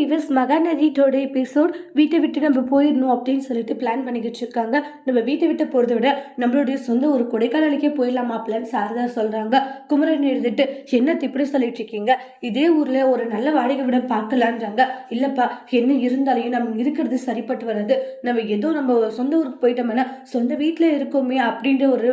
Viewers மகாநதியோட episode வீட்டை விட்டு நம்ம போயிடணும் அப்படின்னு சொல்லிட்டு பிளான் பண்ணிக்கிட்டு இருக்காங்க. நம்ம வீட்டை விட்டு போகிறத விட நம்மளுடைய சொந்த ஒரு கொடைக்கானலுக்கே போயிடலாமா அப்படின்னு சாரதா சொல்கிறாங்க குமரன் எழுதிட்டு என்னத்தை இப்படி சொல்லிட்டு இருக்கீங்க? இதே ஊரில் ஒரு நல்ல வாடகை விட பார்க்கலான்றாங்க இல்லைப்பா என்ன இருந்தாலையும் நம்ம இருக்கிறது சரிப்பட்டு வராது. நம்ம ஏதோ நம்ம சொந்த ஊருக்கு போயிட்டோம்னா சொந்த வீட்டில் இருக்கோமே அப்படின்ற ஒரு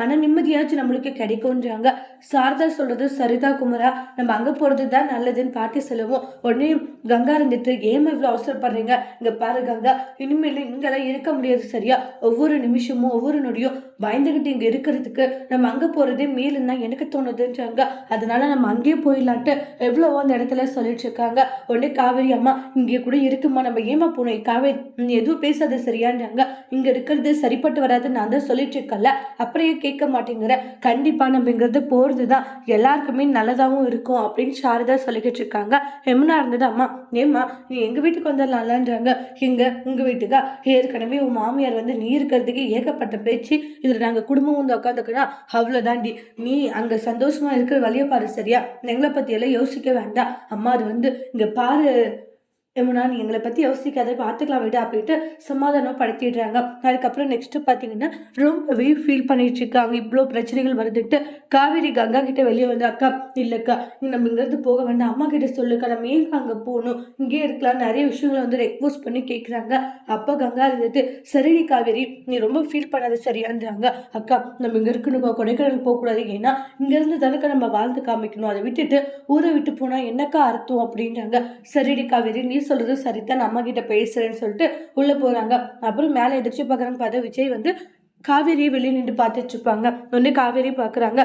மன நிம்மதியாச்சும் நம்மளுக்கு கிடைக்கும்ன்றாங்க. சாரதா சொல்கிறது சரிதா குமரா. நம்ம அங்கே போகிறது தான் நல்லதுன்னு பாட்டி சொல்லுவோம் உடனே கங்கா இருந்துட்டு ஏமா இவ்வளோ அவசரப்படுறீங்க? இங்கே பாரு கங்கா இனிமேல் இங்கெல்லாம் இருக்க முடியாது சரியா? ஒவ்வொரு நிமிஷமும் ஒவ்வொரு நொடியும் பயந்துக்கிட்டு இங்கே இருக்கிறதுக்கு நம்ம அங்கே போகிறதே மேலும் தான் எனக்கு தோணுதுன்றாங்க அதனால நம்ம அங்கேயே போயிடலான்ட்டு எவ்வளவோ அந்த இடத்துல சொல்லிட்டு இருக்காங்க. உடனே காவேரி அம்மா இங்கே கூட இருக்குமா? நம்ம ஏமா போனோம்? காவேரி நீ எதுவும் பேசாத சரியான்றாங்க இங்கே இருக்கிறது சரிப்பட்டு வராதுன்னு நான் தான் சொல்லிட்டு இருக்கல அப்படியே கேட்க மாட்டேங்கிற? கண்டிப்பாக நம்ம இங்கிறது போகிறது தான் எல்லாருக்குமே நல்லதாகவும் இருக்கும் அப்படின்னு சாரதா சொல்லிக்கிட்டு இருக்காங்க. எம்னா இருந்தது அம்மா? ஏம்மா நீ எங்கள் வீட்டுக்கு வந்துடலாம்ன்றாங்க இங்கே உங்கள் வீட்டுக்கா? ஏற்கனவே உன் மாமியார் வந்து நீ இருக்கிறதுக்கு ஏகப்பட்ட பேச்சு. இதில் நாங்கள் குடும்பம் வந்து உட்காந்துக்கனா அவ்வளோதாண்டி நீ அங்கே சந்தோஷமா இருக்கிற வழியை பாரு சரியா. எங்களை பற்றியெல்லாம் யோசிக்க வேண்டாம். அம்மா அது வந்து இங்கே பாரு. எம்முனா நீ எங்களை பற்றி யோசிக்காத பார்த்துக்கலாம் விட அப்படின்ட்டு சமாதானம் படுத்திடுறாங்க. அதுக்கப்புறம் நெக்ஸ்ட்டு பார்த்தீங்கன்னா ரொம்பவே ஃபீல் பண்ணிட்டு இருக்காங்க. இவ்வளோ பிரச்சனைகள் வருதுட்டு காவேரி கங்கா கிட்ட வெளியே வந்து அக்கா இல்லைக்கா நம்ம இங்கேருந்து போக வேண்டாம். அம்மா கிட்ட சொல்லுக்கா நம்ம ஏன் அங்கே போகணும். இங்கே இருக்கலாம். நிறைய விஷயங்களை வந்து ரெக்வஸ்ட் பண்ணி கேட்குறாங்க அப்போ கங்கா இருந்துட்டு சரிடி காவேரி நீ ரொம்ப ஃபீல் பண்ணாத சரியான்றாங்க. அக்கா நம்ம இங்கே இருக்கணும் கொடைக்கானல் போகக்கூடாது. ஏன்னா இங்கேருந்து தானக்கா நம்ம வாழ்ந்து காமிக்கணும். அதை விட்டுட்டு ஊரை விட்டு போனால் என்னக்கா அர்த்தம்? அப்படின்றாங்க. சரிடி காவேரி நீ சொல்கிறது சரிதான் நம்ம கிட்ட பேசுகிறேன்னு சொல்லிட்டு உள்ளே போகிறாங்க அப்புறம் மேலே எதிர்த்து பார்க்குறாங்க பார்த்தா விஜய் வந்து காவேரியை வெளியே நின்று பார்த்துட்டு இருப்பாங்க. காவேரி பார்க்குறாங்க.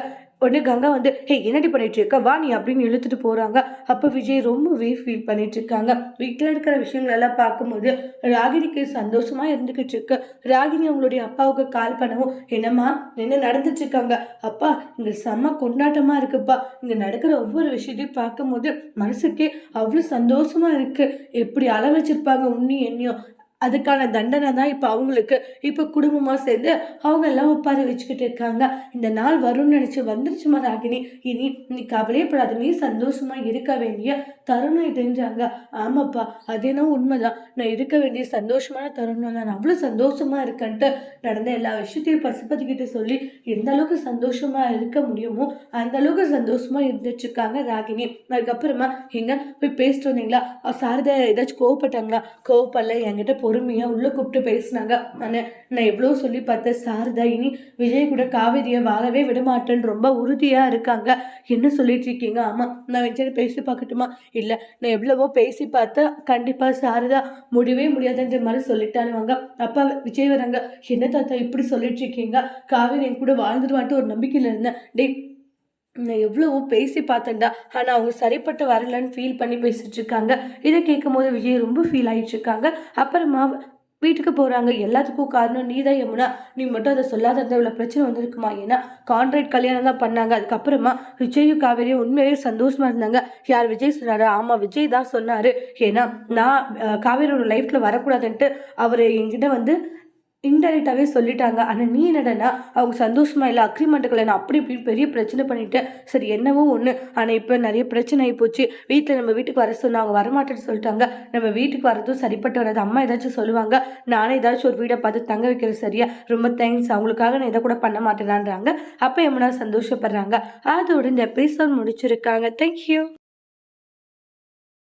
உடனே கங்கா வந்து ஹே என்னடி பண்ணிட்டு இருக்க வா நீ அப்படின்னு இழுத்துட்டு போறாங்க. அப்போ விஜய் ரொம்பவே ஃபீல் பண்ணிட்டு இருக்காங்க வீட்டில் இருக்கிற விஷயங்கள் எல்லாம் பார்க்கும்போது ராகினிக்கு சந்தோஷமா இருந்துகிட்டு இருக்கு ராகினி அவங்களுடைய அப்பாவுக்கு கால் பண்ணவும் என்னம்மா என்ன நடந்துட்டு இருக்காங்க அப்பா இங்க செம்ம கொண்டாட்டமா இருக்குப்பா. இங்க நடக்கிற ஒவ்வொரு விஷயத்தையும் பார்க்கும்போது மனசுக்கே அவ்வளோ சந்தோஷமா இருக்கு. எப்படி அள வச்சிருப்பாங்க உன்னி என்னையும்? அதுக்கான தண்டனை தான் இப்போ அவங்களுக்கு இப்போ குடும்பமாக சேர்ந்து அவங்க எல்லாம் ஒப்பாரி வச்சுக்கிட்டு இருக்காங்க. இந்த நாள் வரும்னு நினச்சி வந்துருச்சுமா ராகினி? இனி நீ கவலையப்படாத நீ சந்தோஷமாக இருக்க வேண்டிய தருணம் இதுன்றாங்க. ஆமாப்பா அது என்ன உண்மைதான். நான் இருக்க வேண்டிய சந்தோஷமான தருணம் நான் அவ்வளோ சந்தோஷமாக இருக்கேன்ட்டு நடந்த எல்லா விஷயத்தையும் பசுபதிக்கிட்ட சொல்லி எந்த அளவுக்கு சந்தோஷமாக இருக்க முடியுமோ அந்த அளவுக்கு சந்தோஷமாக இருந்துச்சுருக்காங்க ராகினி. அதுக்கப்புறமா எங்க? போய் பேசிட்டு வந்தீங்களா? சாரதா ஏதாச்சும் கோவப்பட்டாங்களா? கோவப்படல என்கிட்ட பொறுமையாக உள்ளே கூப்பிட்டு பேசினாங்க. நான் நான் எவ்வளோ சொல்லி பார்த்தேன் சாரதா. இனி விஜய் கூட காவேரியை வாழவே விட மாட்டேன்னு ரொம்ப உறுதியாக இருக்காங்க. என்ன சொல்லிட்டு இருக்கீங்க? ஆமாம் நான் விஜய் பேசி பார்க்கட்டுமா? இல்லை நான் எவ்வளவோ பேசி பார்த்தா கண்டிப்பாக சாரதா முடியவே முடியாதுன்ற மாதிரி சொல்லிட்டானுவாங்க. அப்பா விஜய் வராங்க. என்ன தாத்தா இப்படி சொல்லிட்டு இருக்கீங்க? காவேரி என் கூட வாழ்ந்துருவான்ட்டு ஒரு நம்பிக்கையில் இருந்தேன். டே நான் எவ்வளவோ பேசி பார்த்தேன்டா. ஆனால் அவங்க சரிப்பட்டு வரலன்னு ஃபீல் பண்ணி பேசிட்டு இருக்காங்க. இதை கேட்கும் போது விஜய் ரொம்ப ஃபீல் ஆகிட்டு இருக்காங்க. அப்புறமா வீட்டுக்கு போகிறாங்க எல்லாத்துக்கும் காரணம் நீ தான் யமுனா. நீ மட்டும் அதை சொல்லாத அந்த இவ்வளோ பிரச்சனை வந்திருக்குமா? ஏன்னா கான்ட்ராக்ட் கல்யாணம் தான் பண்ணாங்க. அதுக்கப்புறமா விஜயும் காவேரியும் உண்மையிலேயே சந்தோஷமாக இருந்தாங்க. யார் விஜய் சொன்னார்? ஆமாம் விஜய் தான் சொன்னார். ஏன்னா நான் காவேரியோட லைஃப்பில் வரக்கூடாதுன்ட்டு அவர் என்கிட்ட வந்து இன்டெரக்டாகவே சொல்லிட்டாங்க. ஆனால் நீ என்னடனா அவங்க சந்தோஷமாக இல்லை அக்ரிமெண்ட்டுகளை நான் அப்படி இப்படி பெரிய பிரச்சனை பண்ணிவிட்டேன் சரி என்னவோ ஒன்று ஆனால் இப்போ நிறைய பிரச்சனை ஆகி போச்சு. வீட்டில் நம்ம வீட்டுக்கு வர சொன்னால் அவங்க வரமாட்டேன்னு சொல்லிட்டாங்க. நம்ம வீட்டுக்கு வரதும் சரிப்பட்டு வராது. அம்மா ஏதாச்சும் சொல்லுவாங்க. நானே ஏதாச்சும் ஒரு வீடை பார்த்து தங்க வைக்கிறது சரியா? ரொம்ப தேங்க்ஸ் அவங்களுக்காக நான் இதை கூட பண்ண மாட்டேனான்றாங்க. அப்போ எம்மனா சந்தோஷப்படுறாங்க. அதோட இந்த எபிசோட் முடிச்சிருக்காங்க. தேங்க்யூ